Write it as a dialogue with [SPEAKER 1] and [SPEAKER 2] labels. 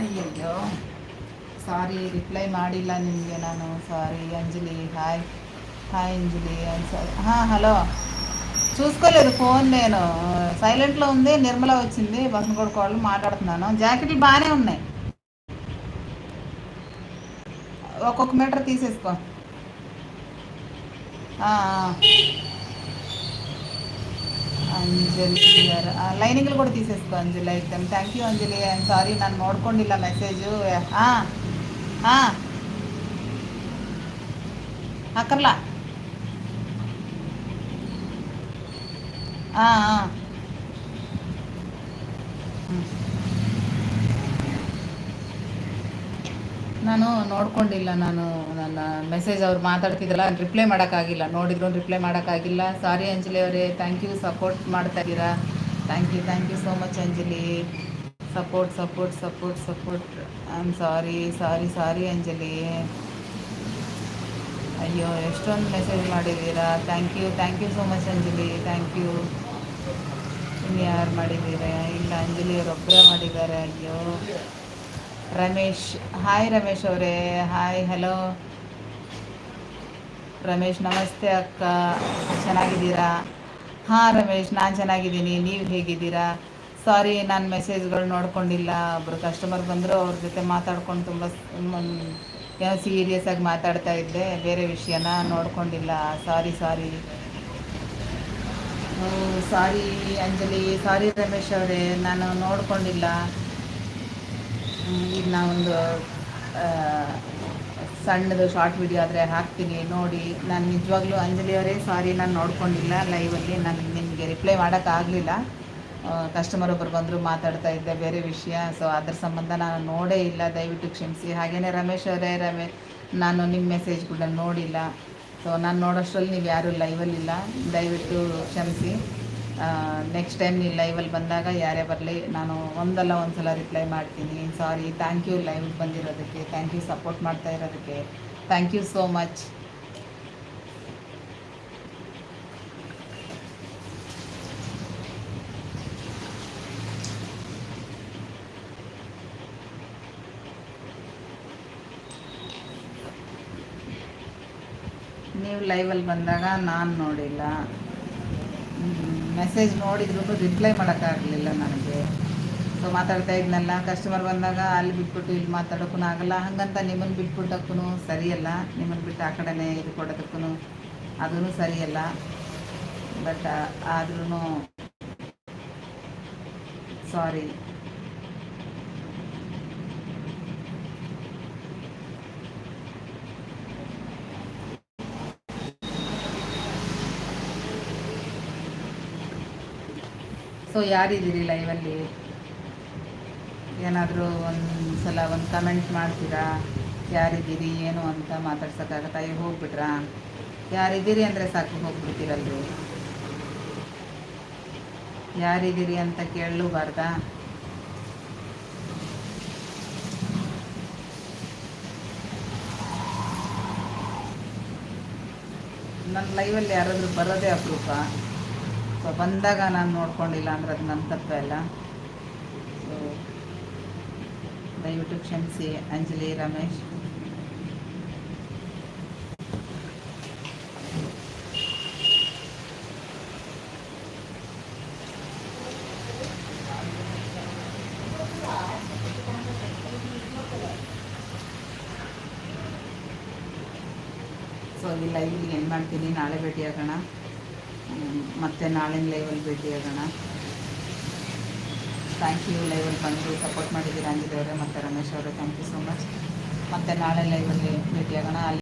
[SPEAKER 1] ಅಯ್ಯೋ ಸಾರಿ ರಿಪ್ಲೈ ಮಾಡಿಲ್ಲ ನಿಮಗೆ ನಾನು sorry Anjali hi hi Anjali sorry hello చూసుకోలేదు ఫోన్ నేను సైలెంట్లో ఉంది నిర్మల వచ్చింది బసన కొడుకోళ్ళు మాట్లాడుతున్నాను జాకెట్లు బాగానే ఉన్నాయి ఒక్కొక్క మీటర్ తీసేసుకో ఆ, ఆ. ಅಂಜಲಿ ಯರ್ ಲೈನಿಂಗ್ಲು ಕೂಡ ತೀಸೇಸ್ಕೋ Anjali item thank you Anjali and sorry ನಾನು ನೋಡ್ಕೊಂಡಿಲ್ಲ ಮೆಸೇಜು ಹಾಂ ಹಾಂ ಹಾಕರ್ಲ ಹಾಂ ಹಾಂ ಹ್ಞೂ ನಾನು ನೋಡ್ಕೊಂಡಿಲ್ಲ ನಾನು ನನ್ನ ಮೆಸೇಜ್ ಅವ್ರು ಮಾತಾಡ್ತಿದ್ರಲ್ಲ ರಿಪ್ಲೈ ಮಾಡೋಕ್ಕಾಗಿಲ್ಲ. ನೋಡಿದ್ರು ರಿಪ್ಲೈ ಮಾಡೋಕ್ಕಾಗಿಲ್ಲ. ಸಾರಿ ಅಂಜಲಿ ಅವರೇ ಥ್ಯಾಂಕ್ ಯು ಸಪೋರ್ಟ್ ಮಾಡ್ತಾ ಇದ್ದೀರಾ? Thank you thank you so much Anjali. Support support support support I am sorry sorry sorry Anjali. ಅಯ್ಯೋ, ಎಷ್ಟೊಂದು ಮೆಸೇಜ್ ಮಾಡಿದ್ದೀರಾ? Thank you thank you so much Anjali. Thank you ಇನ್ನು ಯಾರು ಮಾಡಿದ್ದೀರಾ? ಇಲ್ಲ, ಅಂಜಲಿ ಅವರೊಬ್ಬರೇ ಮಾಡಿದ್ದಾರೆ. ಅಯ್ಯೋ. ರಮೇಶ್, ಹಾಯ್ ರಮೇಶ್ ಅವರೇ, ಹಾಯ್ ಹಲೋ ರಮೇಶ್, ನಮಸ್ತೆ ಅಕ್ಕ. ಚೆನ್ನಾಗಿದ್ದೀರಾ? ಹಾಂ ರಮೇಶ್, ನಾನು ಚೆನ್ನಾಗಿದ್ದೀನಿ. ನೀವು ಹೇಗಿದ್ದೀರಾ? ಸಾರಿ ನಾನು ಮೆಸೇಜ್ಗಳು ನೋಡ್ಕೊಂಡಿಲ್ಲ. ಒಬ್ಬರು ಕಸ್ಟಮರ್ ಬಂದರು, ಅವ್ರ ಜೊತೆ ಮಾತಾಡ್ಕೊಂಡು ತುಂಬ ಏನೋ ಸೀರಿಯಸ್ ಆಗಿ ಮಾತಾಡ್ತಾ ಇದ್ದೆ. ಬೇರೆ ವಿಷಯನ ನೋಡ್ಕೊಂಡಿಲ್ಲ. ಸಾರಿ ಸಾರಿ ಸಾರಿ ಅಂಜಲಿ. ಸಾರಿ ರಮೇಶ್ ಅವರೇ, ನಾನು ನೋಡ್ಕೊಂಡಿಲ್ಲ. ಈಗ ನಾವೊಂದು ಸಣ್ಣದು ಶಾರ್ಟ್ ವಿಡಿಯೋ ಆದರೆ ಹಾಕ್ತೀನಿ, ನೋಡಿ. ನಾನು ನಿಜವಾಗ್ಲೂ ಅಂಜಲಿಯವರೇ ಸಾರಿ ನಾನು ನೋಡ್ಕೊಂಡಿಲ್ಲ ಲೈವಲ್ಲಿ ನಾನು ನಿಮಗೆ ರಿಪ್ಲೈ ಮಾಡೋಕ್ಕಾಗಲಿಲ್ಲ ಕಸ್ಟಮರ್ ಒಬ್ಬರು ಬಂದರು ಮಾತಾಡ್ತಾ ಇದ್ದೆ, ಬೇರೆ ವಿಷಯ. ಸೊ ಅದ್ರ ಸಂಬಂಧ ನಾನು ನೋಡೇ ಇಲ್ಲ, ದಯವಿಟ್ಟು ಕ್ಷಮಿಸಿ. ಹಾಗೇ ರಮೇಶ್ ಅವರೇ, ರಮೇ, ನಾನು ನಿಮ್ಮ ಮೆಸೇಜ್ ಕೂಡ ನೋಡಿಲ್ಲ. ಸೊ ನಾನು ನೋಡೋಷ್ಟರಲ್ಲಿ ನೀವು ಯಾರೂ ಲೈವಲ್ಲಿಲ್ಲ ದಯವಿಟ್ಟು ಕ್ಷಮಿಸಿ. ನೆಕ್ಸ್ಟ್ ಟೈಮ್ ನೀವು ಲೈವಲ್ಲಿ ಬಂದಾಗ ಯಾರೇ ಬರಲಿ, ನಾನು ಒಂದಲ್ಲ ಒಂದು ಸಲ ರಿಪ್ಲೈ ಮಾಡ್ತೀನಿ ಸಾರಿ ಥ್ಯಾಂಕ್ ಯು ಲೈವ್ ಬಂದಿರೋದಕ್ಕೆ ಥ್ಯಾಂಕ್ ಯು ಸಪೋರ್ಟ್ ಮಾಡ್ತಾ ಇರೋದಕ್ಕೆ. ಥ್ಯಾಂಕ್ ಯು ಸೋ ಮಚ್ ನೀವು ಲೈವಲ್ಲಿ ಬಂದಾಗ ನಾನು ನೋಡಿಲ್ಲ. ಮೆಸೇಜ್ ನೋಡಿದ್ರು ರಿಪ್ಲೈ ಮಾಡೋಕ್ಕಾಗಲಿಲ್ಲ ನನಗೆ. ಸೊ ಮಾತಾಡ್ತಾ ಇದ್ನಲ್ಲ ಕಸ್ಟಮರ್ ಬಂದಾಗ ಅಲ್ಲಿ ಬಿಟ್ಬಿಟ್ಟು ಇಲ್ಲಿ ಮಾತಾಡೋಕ್ಕೂ ಆಗಲ್ಲ, ಹಾಗಂತ ನಿಮ್ಮನ್ನು ಬಿಟ್ಬಿಟ್ಟಕ್ಕೂ ಸರಿಯಲ್ಲ ನಿಮ್ಮನ್ನು ಬಿಟ್ಟು ಆ ಕಡೆನೇ ಇದು ಕೊಡೋದಕ್ಕೂ ಅದೂ ಸರಿಯಲ್ಲ. ಬಟ್ ಆದ್ರೂ ಸಾರಿ ಸೊ ಯಾರಿದ್ದೀರಿ ಲೈವಲ್ಲಿ ಏನಾದರೂ ಒಂದು ಸಲ ಒಂದು ಕಮೆಂಟ್ ಮಾಡ್ತೀರಾ? ಯಾರಿದ್ದೀರಿ, ಏನು ಅಂತ ಮಾತಾಡ್ಸೋಕ್ಕಾಗತ್ತಾ? ಈಗ ಹೋಗ್ಬಿಟ್ರಾ? ಯಾರಿದ್ದೀರಿ ಅಂದರೆ ಸಾಕು ಹೋಗ್ಬಿಡ್ತೀರಲ್ರಿ ಯಾರಿದ್ದೀರಿ ಅಂತ ಕೇಳಲೂಬಾರ್ದಾ? ನನ್ನ ಲೈವಲ್ಲಿ ಯಾರಾದರೂ ಬರೋದೇ ಅಪರೂಪ. ಸೊ ಬಂದಾಗ ನಾನು ನೋಡ್ಕೊಂಡಿಲ್ಲ ಅಂದ್ರೆ ಅದು ನನ್ನ ತಪ್ಪಲ್ಲ ಸೊ ದಯವಿಟ್ಟು ಕ್ಷಮಿಸಿ, ಅಂಜಲಿ, ರಮೇಶ್. ಸೊ ಇಲ್ಲ, ಇಲ್ಲಿಗೆ ಏನು ಮಾಡ್ತೀನಿ. ನಾಳೆ ಭೇಟಿಯಾಗೋಣ. ಮತ್ತೆ ನಾಳಿನ ಲೈವಲ್ಲಿ ಭೇಟಿಯಾಗೋಣ ಥ್ಯಾಂಕ್ ಯು ಲೈವಲ್ಲಿ ಬಂದು ಸಪೋರ್ಟ್ ಮಾಡಿದ್ದೀರಾ ಅಂದಿದ್ದವರೇ, ಮತ್ತು ರಮೇಶ್ ಅವರೇ ಥ್ಯಾಂಕ್ ಯು ಸೊ ಮಚ್ ಮತ್ತು ನಾಳೆ ಲೈವಲ್ಲಿ ಭೇಟಿಯಾಗೋಣ ಅಲ್ಲಿ